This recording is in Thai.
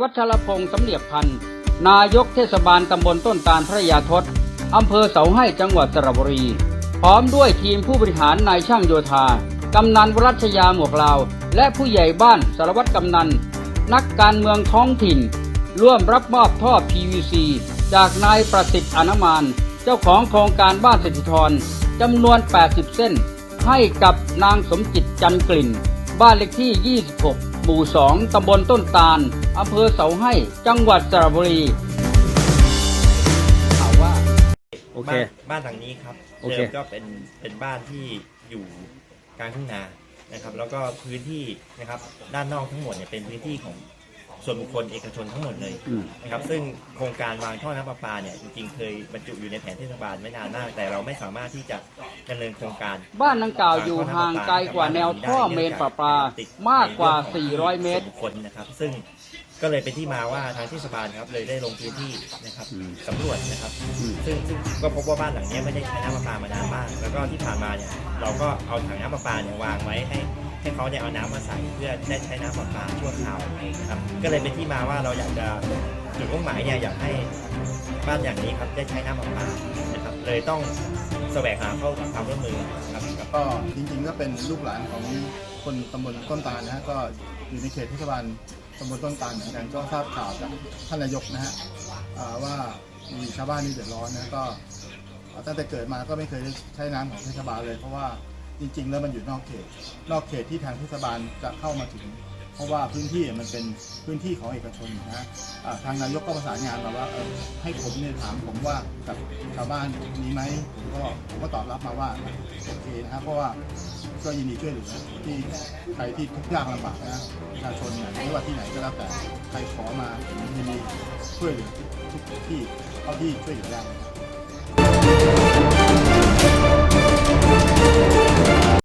วัชรพงศ์สำเนียบพันธ์นายกเทศบาลตำบลต้นตาลพระยาทศอำเภอเสาให้จังหวัดสระบุรี พร้อมด้วยทีมผู้บริหารนายช่างโยธากำนันวรัชยาหมวกลาว และผู้ใหญ่บ้านสารวัตรกำนัน นักการเมืองท้องถิ่น ร่วมรับมอบท่อ PVC จากนายประสิทธิ์อนามาน เจ้าของโครงการบ้านสิทธิธรจำนวน 80 เส้น ให้กับนางสมจิตจันกลิ่น บ้านเลขที่ 26 หมู่2ตำบลต้นตาลอำเภอเสาให้ จังหวัดสระบุรีข่าวว่า โอเค บ้านบ้านหลังนี้ครับโอเค เดิมก็เป็นเป็นบ้านที่อยู่กลางทุ่งนานะครับ แล้วก็พื้นที่นะครับด้านนอกทั้งหมดเนี่ยเป็นพื้นที่ของ ส่วนบุคคลเอกชนทั้งหมดเลยอืมนะครับซึ่งโครงการวางท่อน้ำประปาเนี่ยจริงๆเคยบรรจุอยู่ในแผนเทศบาลไม่นานมาก แต่เราไม่สามารถที่จะดำเนินโครงการบ้านดังกล่าวอยู่ห่างไกลกว่าแนวท่อเมนประปามากกว่า 400 เมตรส่วนบุคคลนะครับ ซึ่งก็เลยเป็นที่มาว่าทางเทศบาลครับเลยได้ลงพื้นที่นะครับอืมสำรวจนะครับอืมซึ่งซึ่งก็พบว่าบ้านหลังเนี้ยไม่ได้ใช้น้ำประปามานานมาก แล้วก็ที่ผ่านมาเนี่ยเราก็เอาถังน้ำประปาเนี่ยวางไว้ให้ ให้เขาเนี่ยเอาน้ำมาใส่เพื่อได้ใช้น้ำประปาชั่วคราวนะครับ ก็เลยเป็นที่มาว่าเราอยากจะจุดมุ่งหมายเนี่ยอยากให้บ้านอย่างนี้ครับได้ใช้น้ำประปานะครับ เลยต้องแสวงหาเข้าความร่วมมือครับกับก็จริงๆก็เป็นลูกหลานของคนตำบลต้นตาลนะฮะก็อยู่ในเขตเทศบาลตำบลต้นตาลเหมือนกันก็ทราบข่าวจากท่านนายกนะฮะอ่าว่ามีชาวบ้านนี่เดือดร้อนนะก็ตั้งแต่เกิดมาก็ไม่เคยได้ใช้น้ำของเทศบาลเลยเพราะว่า จริง ๆ แล้วมันอยู่นอกเขต นอกเขตที่ทางเทศบาลจะเข้ามาถึง เพราะว่าพื้นที่มันเป็นพื้นที่ของเอกชนนะฮะอ่าทางนายกก็ประสานงานมาว่าเออให้ผมเนี่ยถามผมว่ากับชาวบ้านมีไหมผมก็ผมก็ตอบรับมาว่าโอเคนะครับเพราะว่าก็ยินดีช่วยเหลือที่ใครที่ทุกข์ยากลำบากนะประชาชนเนี่ยไม่ว่าที่ไหนก็แล้วแต่ใครขอมาผมยินดีช่วยเหลือทุกที่เท่าที่ช่วยเหลือได้นะครับ